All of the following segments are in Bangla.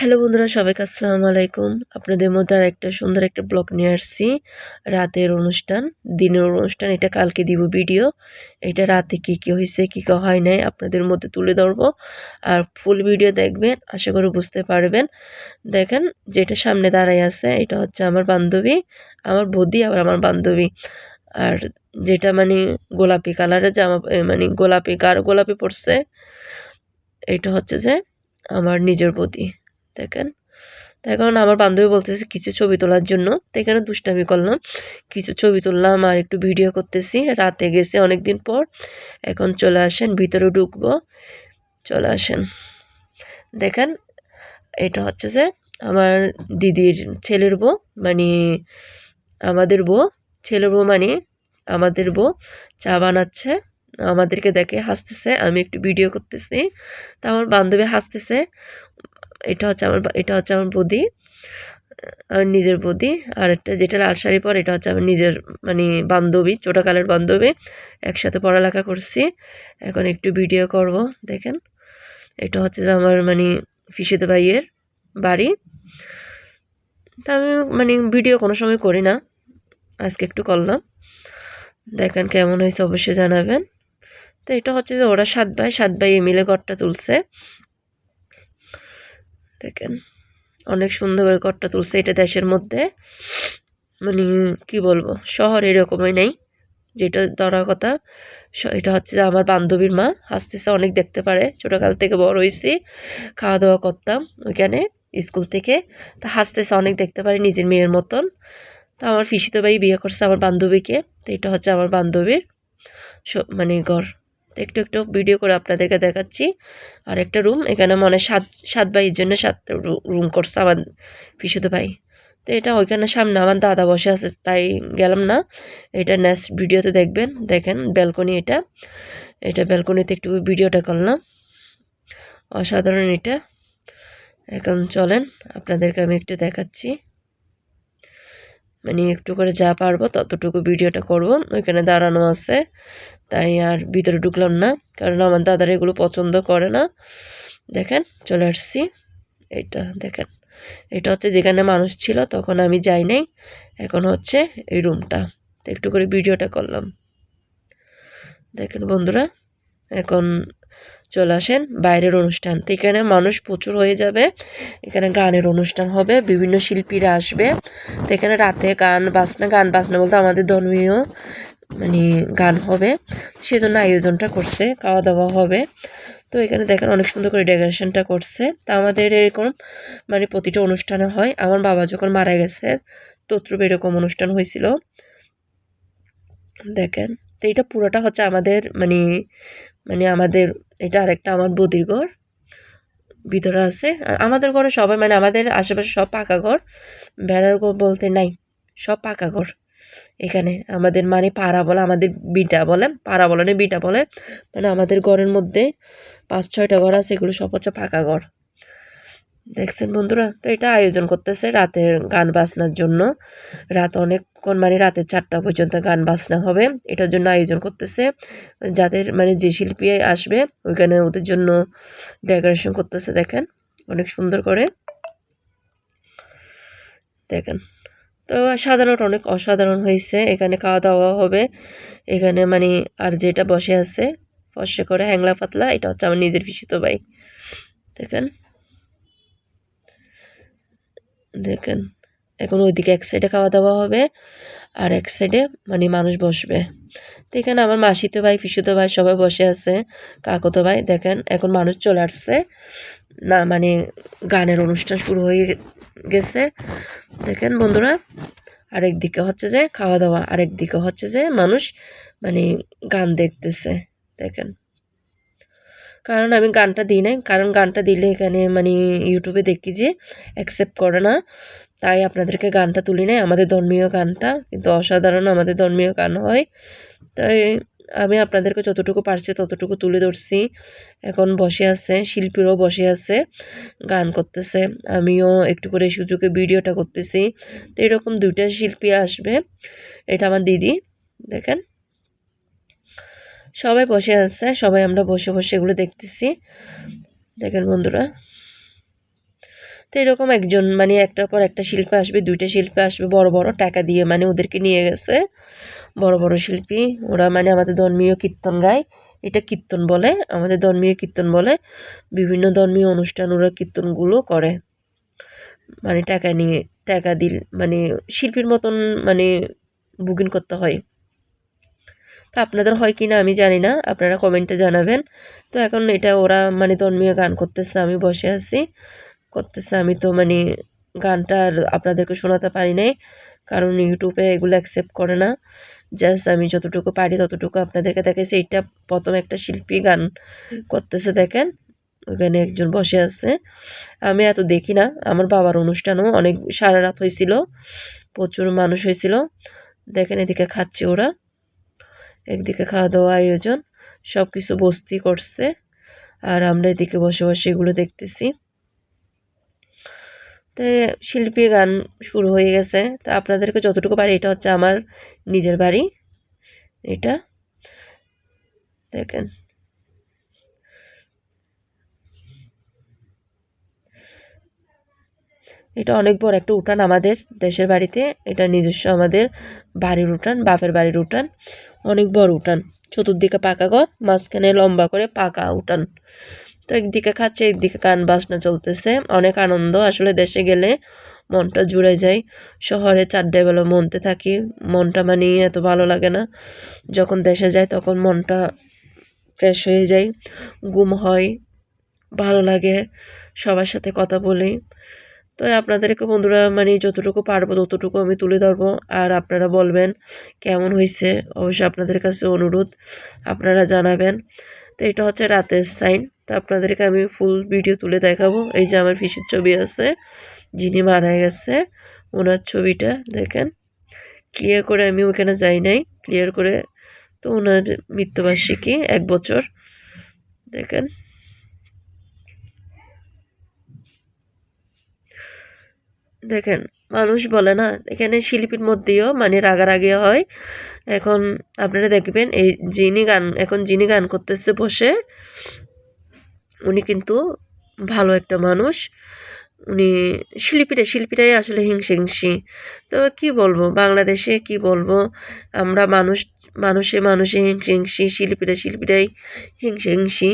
হ্যালো বন্ধুরা, সবাইকে আসসালামু আলাইকুম। আপনাদের মধ্যে আর একটা সুন্দর একটা ব্লগ নিয়ে আসছি। রাতের অনুষ্ঠান, দিনের অনুষ্ঠান, এটা কালকে দিব ভিডিও। এটা রাতে কী কী হয়েছে, কী কী হয় নাই, আপনাদের মধ্যে তুলে ধরবো। আর ফুল ভিডিও দেখবেন, আশা করি বুঝতে পারবেন। দেখেন, যেটা সামনে দাঁড়ায় আছে, এটা হচ্ছে আমার বান্ধবী, আমার বৌদি, আবার আমার বান্ধবী। আর যেটা মানে গোলাপি কালারের জামা মানে গোলাপি, গাঢ় গোলাপি পড়ছে এটা হচ্ছে যে আমার নিজের বৌদি। দেখেন। তো এখন আমার বান্ধবী বলতেছে, কিছু ছবি তোলার জন্য। তো এখানে দুষ্টামি করলাম। কিছু ছবি তুললাম আর একটু ভিডিও করতেছি। রাতে গেছে অনেক দিন পর। এখন চলে আসেন, ভিতরে ঢুকবো। চলে আসেন। দেখেন, এটা হচ্ছে যে আমার দিদির ছেলের বউ মানে আমাদের বউ। ছেলের বউ মানে আমাদের বউ। চা বানাচ্ছে। আমাদেরকে দেখে হাসতেছে। আমি একটু ভিডিও করতেছি। তা আমার বান্ধবী হাসতেছে। এটা হচ্ছে আমার এটা হচ্ছে আমার বৌদি আমার নিজের বৌদি, আর একটা যেটা লাল শাড়ি পর এটা হচ্ছে আমার নিজের মানে বান্ধবী, ছোটোকালের বান্ধবী, একসাথে পড়ালেখা করছি, এখন একটু ভিডিও করব, দেখেন। এটা হচ্ছে যে আমার মানে ফিসিতে ভাইয়ের বাড়ি। তা আমি মানে ভিডিও কোনো সময় করি না, আজকে একটু করলাম। দেখেন কেমন হয়েছে, অবশ্যই জানাবেন। তো এটা হচ্ছে যে ওরা সাত ভাই সাত ভাই মিলে ঘরটা তুলছে। দেখেন। অনেক সুন্দর করে ঘরটা তুলছে এটা দেশের মধ্যে। মানে কি বলব, শহর এরকমই নেই, যেটা ধরার কথা। এটা হচ্ছে যে আমার বান্ধবীর মা, হাসতেছে, অনেক দেখতে পারে। ছোটোকাল থেকে বড় হয়েছি খাওয়া দাওয়া করতাম ওইখানে, স্কুল থেকে। তা হাসতেছে, অনেক দেখতে পারে নিজের মেয়ের মতন। তা আমার ফিসিতে ভাই বিয়ে করছে আমার বান্ধবীকে, তো এটা হচ্ছে আমার বান্ধবীর মানে ঘর। একটু একটু ভিডিও করে আপনাদেরকে দেখাচ্ছি। আর একটা রুম এখানে মনে সাত সাত ভাইয়ের জন্য সাতটা রুম করছে আমার পিসুতো ভাই। তো এটা ওইখানে সামনে আমার দাদা বসে আছে, তাই গেলাম না। এটা নেক্সট ভিডিওতে দেখবেন। দেখেন ব্যালকনি এটা। এটা ব্যালকনিতে একটু ভিডিওটা করলাম। অসাধারণ এটা। এখন চলেন, আপনাদেরকে আমি একটু দেখাচ্ছি। মানে একটু করে যা পারব ততটুকু ভিডিওটা করব। ওইখানে দাঁড়ানো আছে। তাই আর ভিতরে ঢুকলাম না, কারণ আমার দাদার এগুলো পছন্দ করে না। দেখেন, চলে আসছি। এটা দেখেন, এটা হচ্ছে যেখানে মানুষ ছিল, তখন আমি যাই নাই। এখন হচ্ছে এই রুমটা। একটু করে ভিডিওটা করলাম। দেখেন বন্ধুরা, এখন চলে আসেন বাইরের অনুষ্ঠান। তো এখানে মানুষ প্রচুর হয়ে যাবে। এখানে গানের অনুষ্ঠান হবে, বিভিন্ন শিল্পীরা আসবে। তো এখানে রাতে গান বাজনা গান বাজনা বলতে আমাদের ধর্মীয় মানে গান হবে। সেজন্য আয়োজনটা করছে খাওয়া দাওয়া হবে। তো এখানে দেখেন অনেক সুন্দর করে ডেকোরেশনটা করছে। তা আমাদের এরকম মানে প্রতিটা অনুষ্ঠানে হয়। আমার বাবা যখন মারা গেছে তত্রুপ এরকম অনুষ্ঠান হয়েছিল। দেখেন, তো এটা পুরোটা হচ্ছে আমাদের মানে মানে আমাদের, এটা আরেকটা আমার বদির ঘর। ভিতরে আছে। আমাদের ঘরে সবাই মানে আমাদের আশেপাশে সব পাকা ঘর। ভেড়ার ঘর বলতে নাই, সব পাকা ঘর। এখানে আমাদের মানে পাড়া বলে, আমাদের বিটা বলে, পাড়া বলে না, বিটা বলে। মানে আমাদের ঘরের মধ্যে পাঁচ ছয়টা ঘর আছে, এগুলো সব হচ্ছে পাকা ঘর। দেখছেন বন্ধুরা? তো এটা আয়োজন করতেছে রাতের গান বাজনার জন্য। রাত অনেকক্ষণ মানে রাতের চারটা পর্যন্ত গান বাজনা হবে। এটার জন্য আয়োজন করতেছে। যাদের মানে যে শিল্পী আসবে, ওইখানে ওদের জন্য ডেকোরেশন করতেছে, দেখেন। অনেক সুন্দর করে। দেখেন। তো সাজানোটা অনেক অসাধারণ হয়েছে। এখানে খাওয়া দাওয়া হবে। এখানে মানে আর যেটা বসে আছে ফসে করে হ্যাংলা পাতলা এটা হচ্ছে আমার নিজের পিসিত ভাই। দেখেন। দেখেন। এখন ওইদিকে এক সাইডে খাওয়া দাওয়া হবে আর এক সাইডে মানে মানুষ বসবে। তো এখানে আমার মাসিতো ভাই, পিসুতো ভাই সবাই বসে আছে, কাকতো ভাই। দেখেন, এখন মানুষ চলে আসছে। না মানে গানের অনুষ্ঠান শুরু হয়ে গেছে। দেখেন বন্ধুরা, আরেক দিকে হচ্ছে যে খাওয়া দাওয়া আরেক দিকে হচ্ছে যে মানুষ মানে গান দেখতেছে। দেখেন। কারণ আমি গানটা দিই নাই। কারণ গানটা দিলে এখানে মানে ইউটিউবে দেখি যে অ্যাকসেপ্ট করে না। তাই আপনাদেরকে গানটা তুলি নেই। আমাদের ধর্মীয় গানটা কিন্তু অসাধারণ আমাদের ধর্মীয় গান হয়। তাই আমি আপনাদেরকে যতটুকু পারছি ততটুকু তুলে ধরছি। এখন বসে আছে, শিল্পীরাও বসে আছে, গান করতেছে। আমিও একটু করে সুযোগে ভিডিওটা করতেছি। তো এরকম দুইটা শিল্পী আসবে। এটা আমার দিদি, দেখেন। সবাই বসে আছে, সবাই আমরা বসে বসে এগুলো দেখতেছি। দেখেন বন্ধুরা। তো এরকম একজন মানে একটার পর একটা শিল্পী আসবে, দুইটা শিল্পী আসবে, বড় বড় টাকা দিয়ে মানে ওদেরকে নিয়ে গেছে। বড় বড় শিল্পী, ওরা মানে আমাদের ধর্মীয় কীর্তন গায়। এটা কীর্তন বলে, আমাদের ধর্মীয় কীর্তন বলে। বিভিন্ন ধর্মীয় অনুষ্ঠান ওরা কীর্তনগুলো করে। মানে টাকা নিয়ে, টাকা দিল মানে শিল্পীর মতন মানে বুকিং করতে হয়। তো আপনাদের হয় কি না আমি জানি না, আপনারা কমেন্টে জানাবেন। তো এখন এটা ওরা মানে ধর্মীয় গান করতেছে, আমি বসে আছি। করতেছে, আমি তো মানে গানটা আর আপনাদেরকে শোনাতে পারি নাই, কারণ ইউটিউবে এগুলো অ্যাকসেপ্ট করে না। জাস্ট আমি যতটুকু পারি ততটুকু আপনাদেরকে দেখাইছি। এইটা প্রথম একটা শিল্পী গান করতেছে, দেখেন। ওখানে একজন বসে আছে। আমি এত দেখি না, আমার বাবার অনুষ্ঠানও অনেক সারা রাত হয়েছিল, প্রচুর মানুষ হয়েছিল। দেখেন এদিকে খাচ্ছে ওরা। একদিকে খাওয়া দাওয়া আয়োজন সব কিছু বস্তি করছে, আর আমরা এদিকে বসে বসে এগুলো দেখতেছি। তো শিল্পী গান শুরু হয়ে গেছে। তা আপনাদেরকে যতটুকু পারি, এটা হচ্ছে আমার নিজের বাড়ি, এটা। দেখেন। এটা অনেক বড় একটা উঠান আমাদের দেশের বাড়িতে। এটা নিজস্ব আমাদের বাড়ির উঠান, বাপের বাড়ির উঠান। অনেক বড় উঠান। চতুর্দিকে পাকা ঘর, মাঝখানে লম্বা করে পাকা উঠান। তো একদিকে খাচ্ছে, একদিকে কান বাজনা চলতেছে। অনেক আনন্দ। আসলে দেশে গেলে মনটা জুড়ে যায়। শহরে চারটায় বেলা মনতে থাকি। মনটা মানে এত ভালো লাগে না। যখন দেশে যায় তখন মনটা ফ্রেশ হয়ে যায়। ঘুম হয়, ভালো লাগে। সবার সাথে কথা বলি। তো আপনাদেরকে বন্ধুরা মানে যতটুকু পারব ততটুকু আমি তুলে ধরবো। আর আপনারা বলবেন কেমন হয়েছে, অবশ্যই আপনাদের কাছে অনুরোধ, আপনারা জানাবেন। তো এটা হচ্ছে রাতের সাইন। তো আপনাদেরকে আমি ফুল ভিডিও তুলে দেখাবো। এই যে আমার ফিসের ছবি আছে, যিনি মারা গেছে, ওনার ছবিটা দেখেন। ক্লিয়ার করে আমি ওখানে যাই নাই। ক্লিয়ার করে তো ওনার মৃত্যুবার্ষিকী এক বছর। দেখেন। দেখেন, মানুষ বলে না, এখানে শিল্পীর মধ্যেও মানে রাগারাগি হয়। এখন আপনারা দেখবেন, এই যিনি গান, এখন যিনি গান করতেছে বসে, উনি কিন্তু ভালো একটা মানুষ। উনি শিল্পীরা, শিল্পীরাই আসলে হিংসে হিংসি তো কি বলব, বাংলাদেশে কি বলব, আমরা মানুষ, মানুষে মানুষে হিংসে হিংসি শিল্পীরা শিল্পীরাই হিংসে হিংসি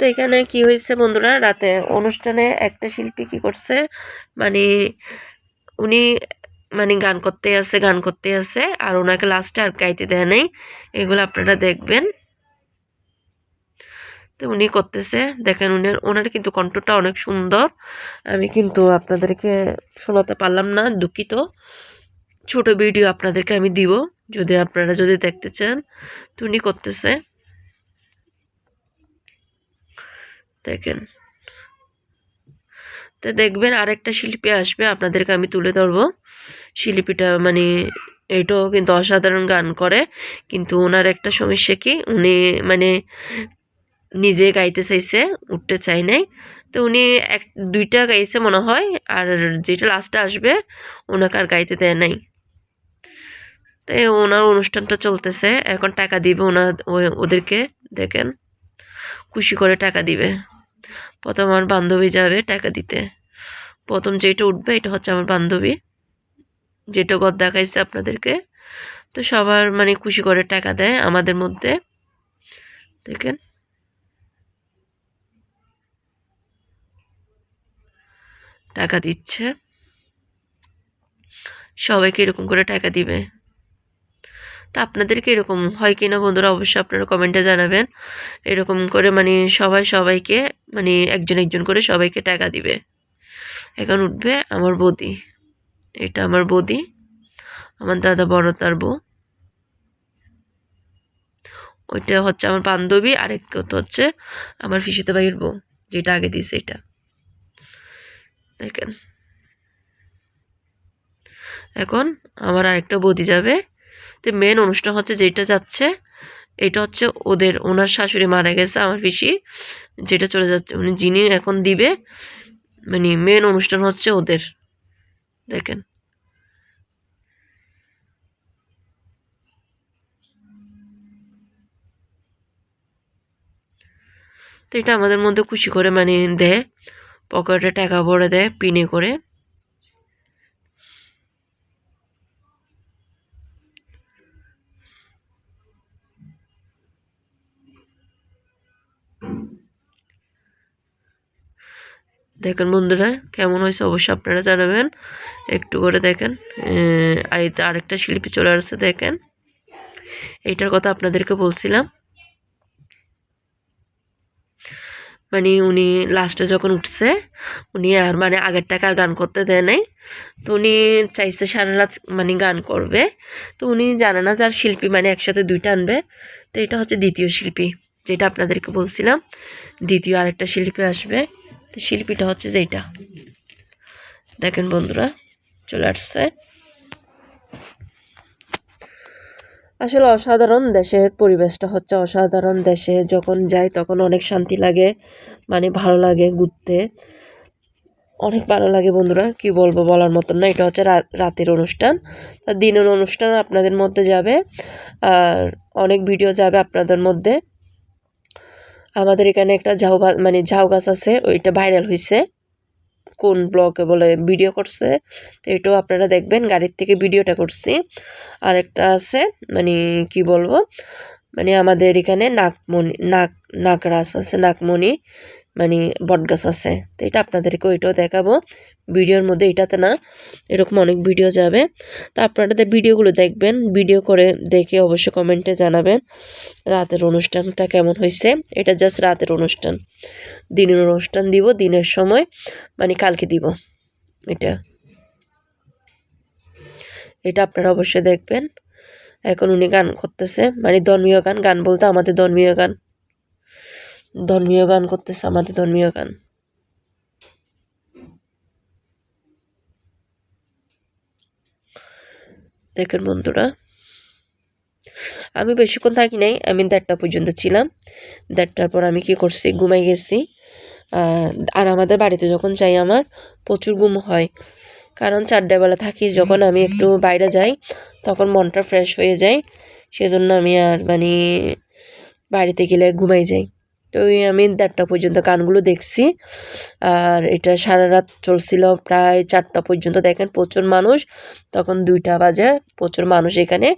তো এখানে কি হয়েছে বন্ধুরা? রাতে অনুষ্ঠানে একটা শিল্পী কি করছে? মানে উনি মানে গান করতে আছে গান করতে আছে আর ওনাকে লাস্টে আর গাইতে দেয় নাই। এগুলো আপনারা দেখবেন। তো উনি করতেছে। দেখেন উনি ওনার কিন্তু কণ্ঠটা অনেক সুন্দর। আমি কিন্তু আপনাদেরকে শোনাতে পারলাম না, দুঃখিত। ছোট ভিডিও আপনাদেরকে আমি দিব, যদি আপনারা যদি দেখতে চান। তো উনি করতেছে। দেখেন। তো দেখবেন আরেকটা শিল্পী আসবে, আপনাদেরকে আমি তুলে ধরবো। শিল্পীটা মানে এটাও কিন্তু অসাধারণ গান করে, কিন্তু ওনার একটা সমস্যা কি, উনি মানে নিজে গাইতে চাইছে, উঠতে চাই নাই। তো উনি এক, দুইটা গাইছে মনে হয়, আর যেটা লাস্টে আসবে, ওনাকে আর গাইতে দেয় নাই। তাই ওনার অনুষ্ঠানটা চলতেছে, এখন টাকা দিবে ওনার ওদেরকে, দেখেন। খুশি করে টাকা দিবে। প্রথম আমার বান্ধবী যাবে টাকা দিতে। প্রথম যেটা উঠবে এটা হচ্ছে আমার বান্ধবী, যেটা গদ দেখাইছে আপনাদেরকে। তো সবার মানে খুশি করে টাকা দেয় আমাদের মধ্যে। দেখেন। টাকা দিচ্ছে। সবাইকে এরকম করে টাকা দিবে। তা আপনাদেরকে এরকম হয় কি না বন্ধুরা অবশ্যই আপনারা কমেন্টে জানাবেন। এরকম করে মানে সবাই সবাইকে মানে একজন একজন করে সবাইকে টাকা দিবে। এখন উঠবে আমার বৌদি। এটা আমার বৌদি। আমার দাদা বড় তার বউ। ওইটা হচ্ছে আমার বান্ধবী, আরেক হচ্ছে আমার ফিসিতে ভাইয়ের বউ, যেটা আগে দিয়েছে এটা। দেখেন। এখন আমার আরেকটা বৌদি যাবে। তো মেন অনুষ্ঠান হচ্ছে যেটা যাচ্ছে, এটা হচ্ছে ওদের, ওনার শাশুড়ি মারা গেছে, আমার পিসি, যেটা চলে যাচ্ছে, উনি যিনি এখন দিবে মানে মেন অনুষ্ঠান হচ্ছে ওদের, দেখেন। তো এটা আমাদের মধ্যে খুশি করে মানে দেয়, পকেটে টাকা ভরে দেয়, পিনে করে। দেখেন বন্ধুরা, কেমন হয়েছে অবশ্যই আপনারা জানাবেন। একটু করে দেখেন আরেকটা শিল্পী চলে আসছে, দেখেন। এইটার কথা আপনাদেরকে বলছিলাম। মানে উনি লাস্টে যখন উঠছে, উনি আর মানে আগের টাকা আর গান করতে দেয় নাই। তো উনি চাইছে সারা রাত মানে গান করবে। তো উনি জানে না যার শিল্পী মানে একসাথে দুইটা আনবে। তো এটা হচ্ছে দ্বিতীয় শিল্পী, যেটা আপনাদেরকে বলছিলাম। দ্বিতীয় আরেকটা শিল্পী আসবে। শিল্পীটা হচ্ছে যেটা দেখেন বন্ধুরা, চলে আসছে। আসলে অসাধারণ দেশের পরিবেশটা হচ্ছে অসাধারণ দেশে, যখন যাই তখন অনেক শান্তি লাগে মানে ভালো লাগে ঘুরতে। অনেক ভালো লাগে বন্ধুরা, কি বলব বলার মতন না, এটা হচ্ছে রাতের অনুষ্ঠান। তা দিনের অনুষ্ঠান আপনাদের মধ্যে যাবে, আর অনেক ভিডিও যাবে আপনাদের মধ্যে। আমাদের এখানে একটা ঝাউ মানে ঝাউ গাছ আছে, ওইটা ভাইরাল হয়েছে কোন ব্লকে বলে ভিডিও করছে, তো এটাও আপনারা দেখবেন, গাড়ির থেকে ভিডিওটা করছি। আর একটা আছে মানে কি বলব মানে আমাদের এখানে নাকমণি নাক নাকরাস আছে নাকমণি মানে বটগাছ আছে, তো এটা আপনাদেরকে ওইটাও দেখাবো। ভিডিওর মধ্যে এটাতে না এরকম অনেক ভিডিও যাবে। তো আপনারা ভিডিওগুলো দেখবেন, ভিডিও করে দেখে অবশ্যই কমেন্টে জানাবেন রাতের অনুষ্ঠানটা কেমন হয়েছে। এটা জাস্ট রাতের অনুষ্ঠান। দিনের অনুষ্ঠান দিব, দিনের সময় মানে কালকে দিব এটা। এটা আপনারা অবশ্যই দেখবেন। এখন উনি গান করতেছে মানে ধর্মীয় গান গান বলতে আমাদের ধর্মীয় গান। ধর্মীয় গান করতেছে, আমাদের ধর্মীয় গান। দেখেন বন্ধুরা, আমি বেশিক্ষণ থাকি নাই, আমি দেড়টা পর্যন্ত ছিলাম। দেড়টার পর আমি কি করছি, ঘুমাই গেছি। আর আমাদের বাড়িতে যখন যাই আমার, প্রচুর ঘুম হয়। কারণ চারটে বেলা থাকি, যখন আমি একটু বাইরে যাই, তখন মনটা ফ্রেশ হয়ে যায়। সেজন্য আমি আর মানে বাড়িতে গেলে ঘুমাই যাই। তো আমি দেড়টা পর্যন্ত গানগুলো দেখছি। আর এটা সারা রাত চলছিল প্রায় চারটা পর্যন্ত। দেখেন প্রচুর মানুষ, তখন দুইটা বাজে, প্রচুর মানুষ এখানে।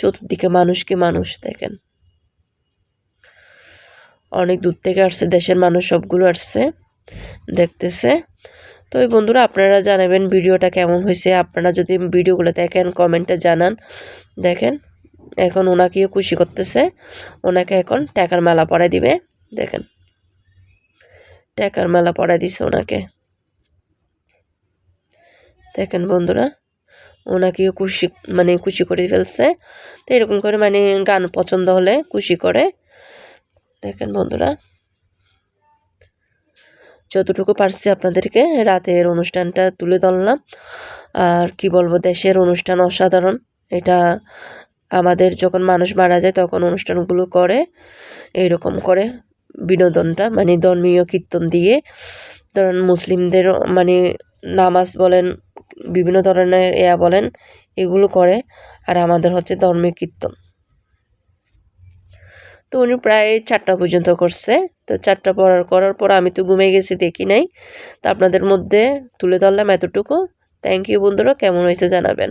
চতুর্দিকে মানুষ কি মানুষ, দেখেন। অনেক দূর থেকে আসছে, দেশের মানুষ সবগুলো আসছে, দেখতেছে। তো ওই বন্ধুরা, আপনারা জানাবেন ভিডিওটা কেমন হয়েছে। আপনারা যদি ভিডিওগুলো দেখেন, কমেন্টে জানান। দেখেন, এখন ওনাকেও খুশি করতেছে। ওনাকে এখন টাকার মেলা পরাই দিবে। দেখেন। টাকার মেলা পরাই দিছে ওনাকে। দেখেন বন্ধুরা ওনাকেও খুশি মানে খুশি করে ফেলছে। তো এরকম করে মানে গান পছন্দ হলে খুশি করে। দেখেন বন্ধুরা, যতটুকু পারছি আপনাদেরকে রাতের অনুষ্ঠানটা তুলে ধরলাম। আর কি বলব, দেশের অনুষ্ঠান অসাধারণ। এটা আমাদের যখন মানুষ মারা যায় তখন অনুষ্ঠানগুলো করে, এইরকম করে। বিনোদনটা মানে ধর্মীয় কীর্তন দিয়ে। ধরেন মুসলিমদের মানে নামাজ বলেন, বিভিন্ন ধরনের এয়া বলেন, এগুলো করে। আর আমাদের হচ্ছে ধর্মীয় কীর্তন। তো উনি প্রায় চারটা পর্যন্ত করছে। তো চারটা পড়ার করার পর আমি তো ঘুমিয়ে গেছি, দেখি নাই। তো আপনাদের মধ্যে তুলে ধরলাম এতটুকু। থ্যাংক ইউ বন্ধুরা, কেমন হয়েছে জানাবেন।